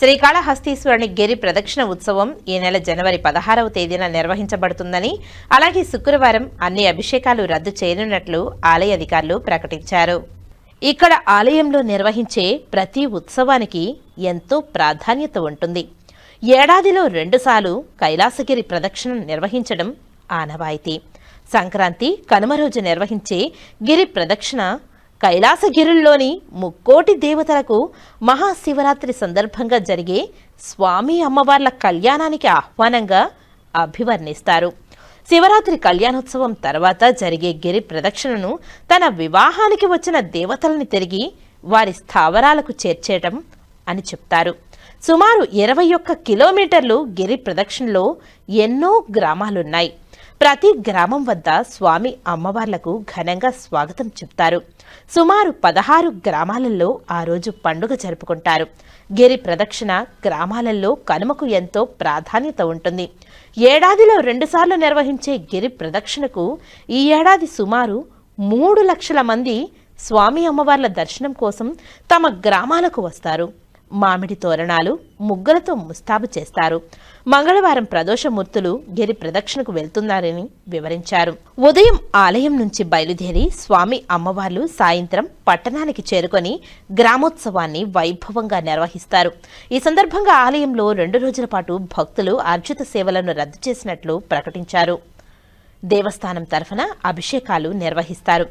శ్రీకాళహస్తీశ్వరుని గిరి ప్రదక్షిణ ఉత్సవం ఈ నెల జనవరి పదహారవ తేదీన నిర్వహించబడుతుందని అలాగే శుక్రవారం అన్ని అభిషేకాలు రద్దు చేయనున్నట్లు ఆలయ అధికారులు ప్రకటించారు. ఇక్కడ ఆలయంలో నిర్వహించే ప్రతి ఉత్సవానికి ఎంతో ప్రాధాన్యత ఉంటుంది. ఏడాదిలో రెండుసార్లు కైలాసగిరి ప్రదక్షిణ నిర్వహించడం ఆనవాయితీ. సంక్రాంతి కనుమ రోజు నిర్వహించే గిరి ప్రదక్షిణ కైలాసగిరుల్లోని ముక్కోటి దేవతలకు మహాశివరాత్రి సందర్భంగా జరిగే స్వామి అమ్మవార్ల కళ్యాణానికి ఆహ్వానంగా అభివర్ణిస్తారు. శివరాత్రి కళ్యాణోత్సవం తర్వాత జరిగే గిరి ప్రదక్షిణను తన వివాహానికి వచ్చిన దేవతల్ని తిరిగి వారి స్థావరాలకు చేర్చేయటం అని చెప్తారు. సుమారు ఇరవై ఒక్క కిలోమీటర్లు గిరి ప్రదక్షిణలో ఎన్నో గ్రామాలున్నాయి. ప్రతి గ్రామం వద్ద స్వామి అమ్మవార్లకు ఘనంగా స్వాగతం చెప్తారు. సుమారు పదహారు గ్రామాలలో ఆ రోజు పండుగ జరుపుకుంటారు. గిరి ప్రదక్షిణ గ్రామాలలో కనుమకు ఎంతో ప్రాధాన్యత ఉంటుంది. ఏడాదిలో రెండుసార్లు నిర్వహించే గిరి ప్రదక్షిణకు ఈ ఏడాది సుమారు మూడు లక్షల మంది స్వామి అమ్మవార్ల దర్శనం కోసం తమ గ్రామాలకు వస్తారు. మామిడి తోరణాలు ముగ్గులతో ముస్తాబు చేస్తారు. మంగళవారం ప్రదోషమూర్తులు గిరి ప్రదక్షిణకు వెళ్తున్నారని వివరించారు. ఉదయం ఆలయం నుంచి బయలుదేరి స్వామి అమ్మవార్లు సాయంత్రం పట్టణానికి చేరుకొని గ్రామోత్సవాన్ని వైభవంగా నిర్వహిస్తారు. ఈ సందర్భంగా ఆలయంలో రెండు రోజుల పాటు భక్తులు అర్జిత సేవలను రద్దు చేసినట్లు ప్రకటించారు. దేవస్థానం తరఫున అభిషేకాలు నిర్వహిస్తారు.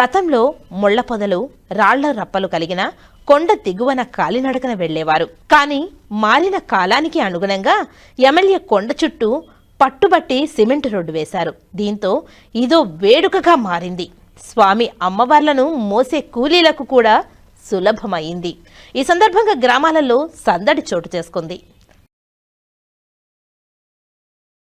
గతంలో ముళ్ళ పొదలు రాళ్ళ రప్పలు కలిగిన కొండ దిగువన కాలినడకన వెళ్ళేవారు. కానీ మారిన కాలానికి అనుగుణంగా ఎమ్మెల్యే కొండ చుట్టూ పట్టుబట్టి సిమెంట్ రోడ్డు వేశారు. దీంతో ఇదో వేడుకగా మారింది. స్వామి అమ్మవార్లను మోసే కూలీలకు కూడా సులభమైంది. ఈ సందర్భంగా గ్రామాలలో సందడి చోటు చేసుకుంది.